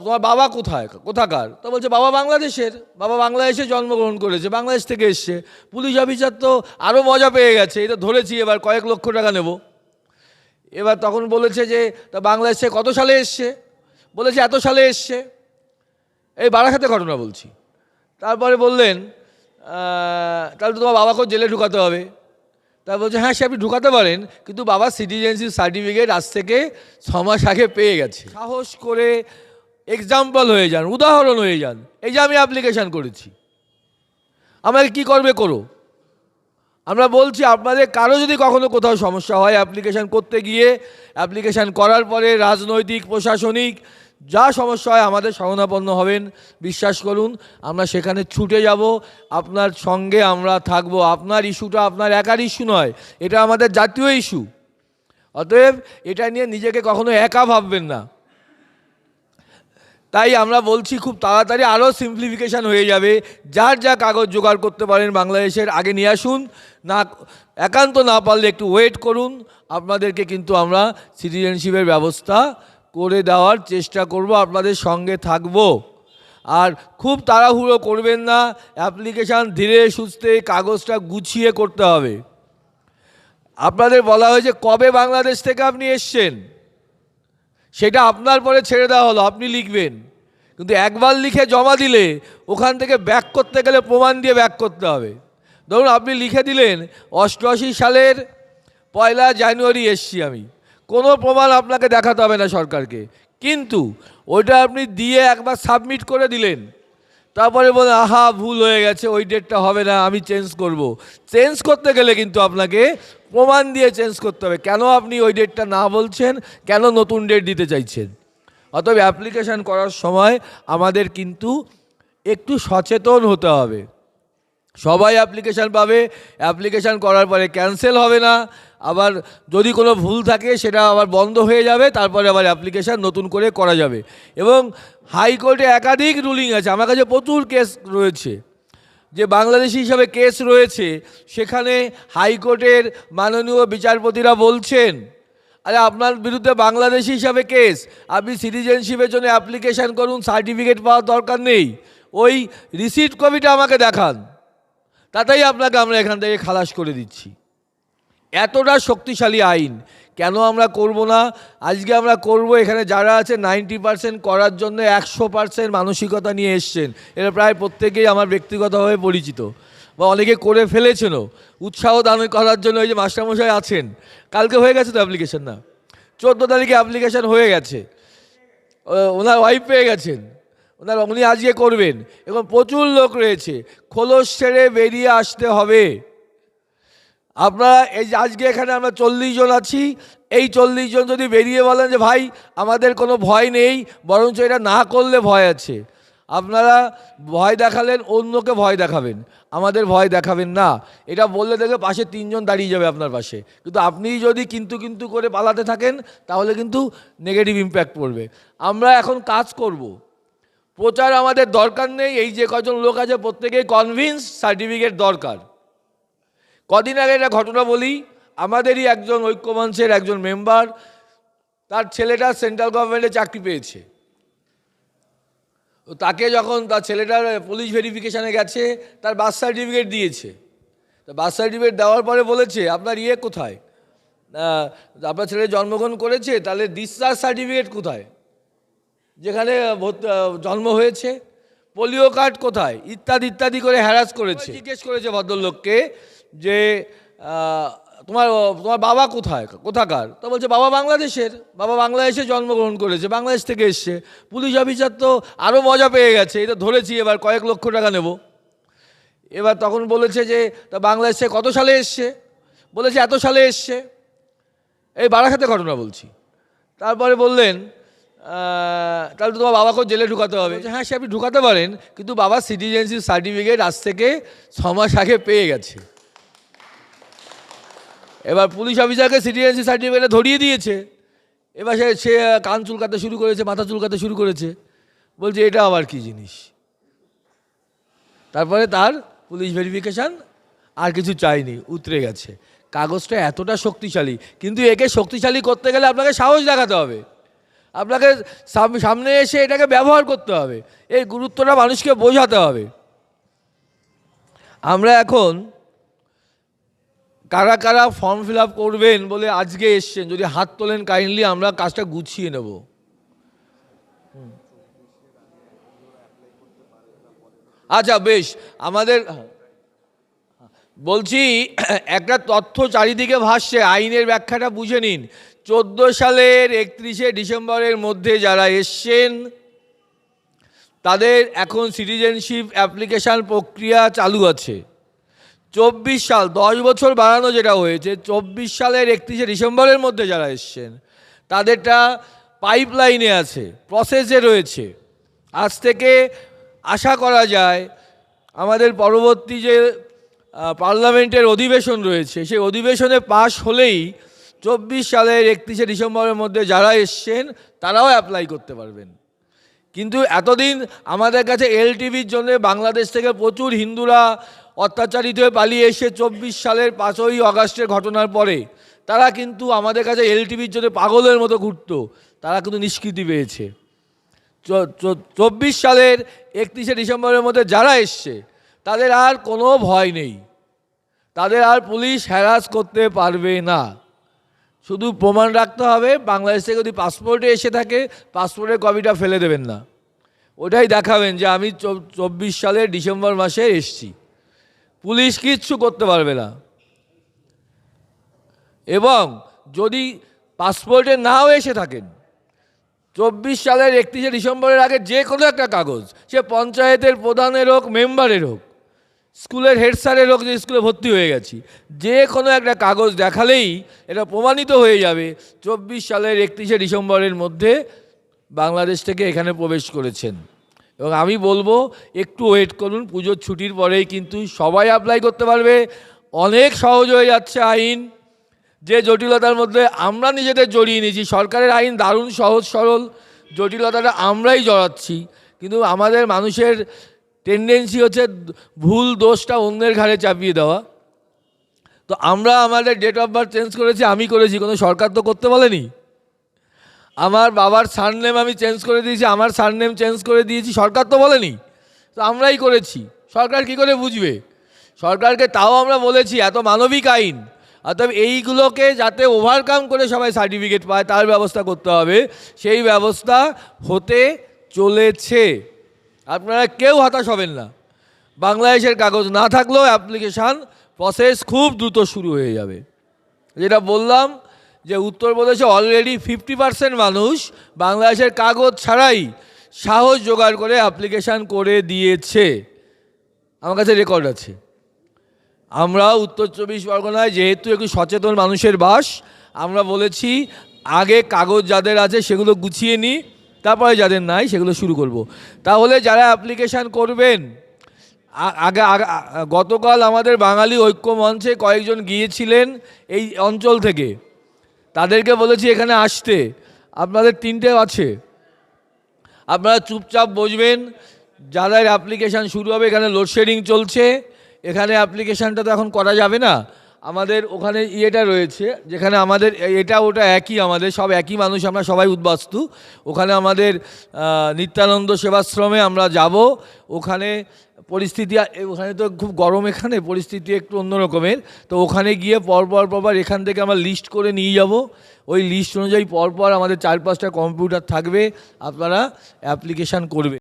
তোমার বাবা কোথায়? কোথাকার? তো বলছে, বাবা বাংলাদেশের। বাবা বাংলাদেশে জন্মগ্রহণ করেছে, বাংলাদেশ থেকে এসছে। পুলিশ অফিসার তো আরও মজা পেয়ে গেছে এটা ধরেছি, এবার কয়েক লক্ষ টাকা নেব। এবার তখন বলেছে যে, তা বাংলাদেশে কত সালে এসছে? বলেছে, এত সালে এসছে। এই বারাখাতে ঘটনা বলছি। তারপরে বললেন তাহলে তো তোমার বাবাকেও জেলে ঢুকাতে হবে। তা বলছে হ্যাঁ সে আপনি ঢুকাতে পারেন, কিন্তু বাবা সিটিজেনশিপ সার্টিফিকেট আজ থেকে ছ মাস আগে পেয়ে গেছে। সাহস করে এক্সাম্পল হয়ে যান, উদাহরণ হয়ে যান। এই যে আমি অ্যাপ্লিকেশান করেছি। আমাকে কি করবে করো? আমরা বলছি, আপনাদের কারও যদি কখনো কোথাও সমস্যা হয় অ্যাপ্লিকেশান করতে গিয়ে অ্যাপ্লিকেশান করার পরে রাজনৈতিক, প্রশাসনিক, যা সমস্যা হয় আমাদের শরণাপন্ন হবেন। বিশ্বাস করুন, আমরা সেখানে ছুটে যাব। আপনার সঙ্গে আমরা থাকব। আপনার ইস্যুটা আপনার একার ইস্যু নয়, এটা আমাদের জাতীয় ইস্যু। অতএব এটা নিয়ে নিজেকে কখনো একা ভাববেন না। তাই আমরা বলছি খুব তাড়াতাড়ি আরও সিম্পলিফিকেশান হয়ে যাবে। যার যা কাগজ জোগাড় করতে পারেন বাংলাদেশের, আগে নিয়ে আসুন। না, একান্ত না পারলে একটু ওয়েট করুন। আপনাদেরকে কিন্তু আমরা সিটিজেনশিপের ব্যবস্থা করে দেওয়ার চেষ্টা করব, আপনাদের সঙ্গে থাকব। আর খুব তাড়াহুড়ো করবেন না অ্যাপ্লিকেশান ধীরে সুস্থে কাগজটা গুছিয়ে করতে হবে। আপনাদের বলা হয়েছে, কবে বাংলাদেশ থেকে আপনি এসছেন? সেটা আপনার পরে ছেড়ে দেওয়া হলো, আপনি লিখবেন। কিন্তু একবার লিখে জমা দিলে ওখান থেকে ব্যাক করতে গেলে প্রমাণ দিয়ে ব্যাক করতে হবে। ধরুন আপনি লিখে দিলেন, অষ্টআশি সালের পয়লা জানুয়ারি এসছি আমি। কোনো প্রমাণ আপনাকে দেখাতে হবে না সরকারকে। কিন্তু ওইটা আপনি দিয়ে একবার সাবমিট করে দিলেন, তারপরে বলে, আহা, ভুল হয়ে গেছে, ওই ডেটটা হবে না, আমি চেঞ্জ করব। চেঞ্জ করতে গেলে কিন্তু আপনাকে প্রমাণ দিয়ে চেঞ্জ করতে হবে। কেন আপনি ওই ডেটটা না বলছেন? কেন নতুন ডেট দিতে চাইছেন? অতএব অ্যাপ্লিকেশান করার সময় আমাদের কিন্তু একটু সচেতন হতে হবে। সবাই অ্যাপ্লিকেশান পাবে। অ্যাপ্লিকেশান করার পরে ক্যান্সেল হবে না। আবার যদি কোনো ভুল থাকে, সেটা আবার বন্ধ হয়ে যাবে। তারপরে আবার অ্যাপ্লিকেশান নতুন করে করা যাবে। এবং হাইকোর্টে একাধিক রুলিং আছে। আমার কাছে প্রচুর কেস রয়েছে। যে বাংলাদেশি হিসাবে কেস রয়েছে, সেখানে হাইকোর্টের মাননীয় বিচারপতিরা বলছেন, আরে আপনার বিরুদ্ধে বাংলাদেশি হিসাবে কেস, আপনি সিটিজেনশিপের জন্য অ্যাপ্লিকেশান করুন, সার্টিফিকেট পাওয়ার দরকার নেই, ওই রিসিট কপিটা আমাকে দেখান, তাতেই আপনাকে আমরা এখান থেকে খালাস করে দিচ্ছি। এতটা শক্তিশালী আইন কেন আমরা করব না? আজকে আমরা করব, এখানে যারা আছে নাইনটি পার্সেন্ট করার জন্য একশো পার্সেন্ট মানসিকতা নিয়ে এসছেন। এরা প্রায় প্রত্যেকেই আমার ব্যক্তিগতভাবে পরিচিত। বা অনেকে করে ফেলেছেনও। উৎসাহ দান করার জন্য ওই যে মাস্টারমশাই আছেন। কালকে হয়ে গেছে তো অ্যাপ্লিকেশন না? চোদ্দ তারিখে অ্যাপ্লিকেশন হয়ে গেছে। ওনার ওয়াইফ পেয়ে গেছেন। ওনার উনি আজকে করবেন। এবং প্রচুর লোক রয়েছে। খোলস ছেড়ে বেরিয়ে আসতে হবে। আপনারা এই যে আজকে এখানে আমরা চল্লিশ জন আছি, এই চল্লিশ জন যদি বেরিয়ে বলেন যে ভাই, আমাদের কোনো ভয় নেই, বরঞ্চ এটা না করলে ভয় আছে। আপনারা ভয় দেখালেন, অন্যকে ভয় দেখাবেন। আমাদের ভয় দেখাবেন না। এটা বললে দেখে পাশে তিনজন দাঁড়িয়ে যাবে আপনার পাশে। কিন্তু আপনি যদি কিন্তু কিন্তু করে পালাতে থাকেন, তাহলে কিন্তু নেগেটিভ ইম্প্যাক্ট পড়বে। আমরা এখন কাজ করব। প্রচার আমাদের দরকার নেই, এই যে কজন লোক আছে, প্রত্যেকেই কনভিন্স সার্টিফিকেট দরকার। কদিন আগে একটা ঘটনা বলি, আমাদেরই একজন ঐক্যমঞ্চের একজন মেম্বার তার ছেলেটা সেন্ট্রাল গভর্নমেন্টে চাকরি পেয়েছে। তাকে যখন তার ছেলেটার পুলিশ ভেরিফিকেশানে গেছে, তার বার্থ সার্টিফিকেট দিয়েছে। তা বার্থ সার্টিফিকেট দেওয়ার পরে বলেছে, আপনার ইয়ে কোথায়? আপনার ছেলে জন্মগ্রহণ করেছে, তাহলে ডিসচার্জ সার্টিফিকেট কোথায়? যেখানে জন্ম হয়েছে পোলিও কার্ড কোথায়? ইত্যাদি ইত্যাদি করে হ্যারাস করেছে। জিজ্ঞেস করেছে ভদ্রলোককে যে তোমার তোমার বাবা কোথায়? কোথাকার? তো বলছে, বাবা বাংলাদেশের। বাবা বাংলাদেশে জন্মগ্রহণ করেছে, বাংলাদেশ থেকে এসছে। পুলিশ অফিসার তো আরও মজা পেয়ে গেছে, এটা ধরেছি, এবার কয়েক লক্ষ টাকা নেব। এবার তখন বলেছে যে, তা বাংলাদেশে কত সালে এসছে? বলেছে, এত সালে এসছে। এই বারাখাতে ঘটনা বলছি। তারপরে বললেন তাহলে তো তোমার বাবাকেও জেলে ঢুকাতে হবে। হ্যাঁ সে আপনি ঢুকাতে পারেন, কিন্তু বাবা সিটিজেনশিপ সার্টিফিকেট আজ থেকে ছ মাস আগে পেয়ে গেছে। এবার পুলিশ অফিসারকে সিটিজেনশিপ সার্টিফিকেটে ধরিয়ে দিয়েছে। এবার সে সে কান চুলকাতে শুরু করেছে, মাথা চুলকাতে শুরু করেছে। বলছে, এটা আবার কি জিনিস? তারপরে তার পুলিশ ভেরিফিকেশান আর কিছু চাইনি, উতরে গেছে। কাগজটা এতটা শক্তিশালী, কিন্তু একে শক্তিশালী করতে গেলে আপনাকে সাহস দেখাতে হবে। আপনাকে সাম- সামনে এসে এটাকে ব্যবহার করতে হবে। এই গুরুত্বটা মানুষকে বোঝাতে হবে। আমরা এখন কারা কারা ফর্ম ফিল আপ করবেন বলে আজকে এসছেন, যদি হাত তোলেন কাইন্ডলি আমরা কাজটা গুছিয়ে নেব। আচ্ছা বেশ, আমাদের, বলছি, একটা তথ্য চারিদিকে ভাসছে, আইনের ব্যাখ্যাটা বুঝে নিন। চোদ্দ সালের একত্রিশে ডিসেম্বরের মধ্যে যারা এসছেন, তাদের এখন সিটিজেনশিপ অ্যাপ্লিকেশান প্রক্রিয়া চালু আছে। চব্বিশ সাল, দশ বছর বাড়ানো যেটা হয়েছে, চব্বিশ সালের একত্রিশে ডিসেম্বরের মধ্যে যারা এসছেন, তাদেরটা পাইপলাইনে আছে, প্রসেসে রয়েছে। আজ থেকে আশা করা যায়, আমাদের পরবর্তী যে পার্লামেন্টের অধিবেশন রয়েছে, সেই অধিবেশনে পাশ হলেই চব্বিশ সালের একত্রিশে ডিসেম্বরের মধ্যে যারা এসছেন, তারাও অ্যাপ্লাই করতে পারবেন। কিন্তু এতদিন আমাদের কাছে এলটিভির জন্য বাংলাদেশ থেকে প্রচুর হিন্দুরা অত্যাচারিত হয়ে পালিয়ে এসে চব্বিশ সালের পাঁচই অগাস্টের ঘটনার পরে তারা কিন্তু আমাদের কাছে এলটিভির জন্য পাগলের মতো ঘুরত। তারা কিন্তু নিষ্কৃতি পেয়েছে। চব্বিশ সালের একত্রিশে ডিসেম্বরের মধ্যে যারা এসছে, তাদের আর কোনো ভয় নেই। তাদের আর পুলিশ হ্যারাস করতে পারবে না। শুধু প্রমাণ রাখতে হবে, বাংলাদেশ থেকে যদি পাসপোর্টে এসে থাকে, পাসপোর্টের কপিটা ফেলে দেবেন না। ওটাই দেখাবেন যে আমি চব- চব্বিশ সালের ডিসেম্বর মাসে এসছি। পুলিশ কিচ্ছু করতে পারবে না। এবং যদি পাসপোর্টে নাও এসে থাকেন, চব্বিশ সালের একত্রিশে ডিসেম্বরের আগে যে কোনো একটা কাগজ, সে পঞ্চায়েতের প্রধানের হোক, মেম্বারের হোক, স্কুলের হেড স্যারের হোক, যে স্কুলে ভর্তি হয়ে গেছি, যে কোনো একটা কাগজ দেখালেই এটা প্রমাণিত হয়ে যাবে চব্বিশ সালের একত্রিশে ডিসেম্বরের মধ্যে বাংলাদেশ থেকে এখানে প্রবেশ করেছেন। এবং আমি বলব, একটু ওয়েট করুন, পুজোর ছুটির পরেই কিন্তু সবাই অ্যাপ্লাই করতে পারবে। অনেক সহজ হয়ে যাচ্ছে আইন। যে জটিলতার মধ্যে আমরা নিজেদের জড়িয়ে নিয়েছি, সরকারের আইন দারুণ, সহজ, সরল। জটিলতাটা আমরাই জড়াচ্ছি। কিন্তু আমাদের মানুষের টেন্ডেন্সি হচ্ছে ভুল দোষটা অন্যের ঘাড়ে চাপিয়ে দেওয়া। তো আমরা আমাদের ডেট অফ বার্থ চেঞ্জ করেছি, আমি করেছি, কোনো সরকার তো করতে বলেনি। আমার বাবার সারনেম আমি চেঞ্জ করে দিয়েছি, আমার সারনেম চেঞ্জ করে দিয়েছি, সরকার তো বলেনি। তো আমরাই করেছি। সরকার কি করে বুঝবে? সরকারকে তাও আমরা বলেছি, এত মানবিক আইন। অর্থাৎ এইগুলোকে যাতে ওভারকাম করে সবাই সার্টিফিকেট পায়, তার ব্যবস্থা করতে হবে। সেই ব্যবস্থা হতে চলেছে। আপনারা কেউ হতাশ হবেন না। বাংলাদেশের কাগজ না থাকলেও অ্যাপ্লিকেশান প্রসেস খুব দ্রুত শুরু হয়ে যাবে। যেটা বললাম যে উত্তরপ্রদেশে অলরেডি ফিফটি পার্সেন্ট মানুষ বাংলাদেশের কাগজ ছাড়াই সাহস জোগাড় করে অ্যাপ্লিকেশান করে দিয়েছে। আমার কাছে রেকর্ড আছে। আমরা উত্তর চব্বিশ পরগনায় যেহেতু একটু সচেতন মানুষের বাস, আমরা বলেছি আগে কাগজ যাদের আছে সেগুলো গুছিয়ে নিই তারপরে যাদের নাই সেগুলো শুরু করব। তাহলে যারা অ্যাপ্লিকেশান করবেন আগে গতকাল আমাদের বাঙালি ঐক্য মঞ্চে কয়েকজন গিয়েছিলেন এই অঞ্চল থেকে। তাদেরকে বলেছি এখানে আসতে। আপনাদের তিনটেও আছে। আপনারা চুপচাপ বসবেন। যাদের অ্যাপ্লিকেশান শুরু হবে, এখানে লোডশেডিং চলছে। এখানে অ্যাপ্লিকেশানটা তো এখন করা যাবে না। আমাদের ওখানে ইয়েটা রয়েছে, যেখানে আমাদের এটা ওটা একই আমাদের, সব একই মানুষ আমরা সবাই উদ্বাস্তু। ওখানে আমাদের নিত্যানন্দ সেবাশ্রমে আমরা যাব, ওখানে পরিস্থিতি ওখানে তো খুব গরম এখানে, পরিস্থিতি একটু অন্যরকমের। তো ওখানে গিয়ে পরপর পরপর এখান থেকে আমরা লিস্ট করে নিয়ে যাব। ওই লিস্ট অনুযায়ী পরপর আমাদের চার পাঁচটা কম্পিউটার থাকবে, আপনারা অ্যাপ্লিকেশান করবে।